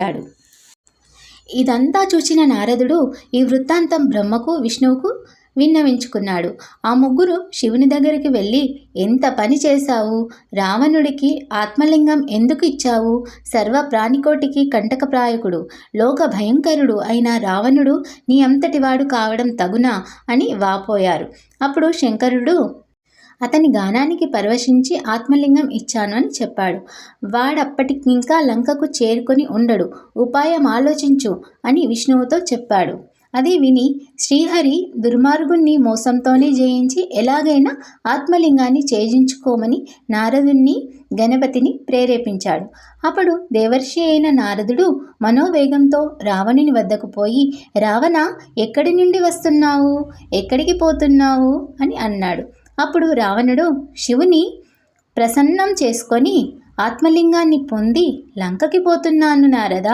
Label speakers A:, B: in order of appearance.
A: అన్నాడు ఇదంతా చూసిన నారదుడు ఈ వృత్తాంతం బ్రహ్మకు విష్ణువుకు విన్నవించుకున్నాడు. ఆ ముగ్గురు శివుని దగ్గరికి వెళ్ళి ఎంత పని చేశావు? రావణుడికి ఆత్మలింగం ఎందుకు ఇచ్చావు? సర్వ ప్రాణికోటికి కంటకప్రాయకుడు లోక భయంకరుడు అయిన రావణుడు నీ అంతటి వాడు కావడం తగునా? అని వాపోయారు. అప్పుడు శంకరుడు అతని గానానికి పరవశించి ఆత్మలింగం ఇచ్చాను అని చెప్పాడు. వాడప్పటికింకా లంకకు చేరుకొని ఉండడు. ఉపాయం ఆలోచించు అని విష్ణువుతో చెప్పాడు. అది విని శ్రీహరి దుర్మార్గుణ్ణి మోసంతోనే జయించి ఎలాగైనా ఆత్మలింగాన్ని ఛేదించుకోమని నారదుణ్ణి గణపతిని ప్రేరేపించాడు. అప్పుడు దేవర్షి అయిన నారదుడు మనోవేగంతో రావణుని వద్దకు పోయి రావణ ఎక్కడి నుండి వస్తున్నావు? ఎక్కడికి పోతున్నావు? అని అన్నాడు. అప్పుడు రావణుడు శివుని ప్రసన్నం చేసుకొని ఆత్మలింగాన్ని పొంది లంకకి పోతున్నాను నారదా.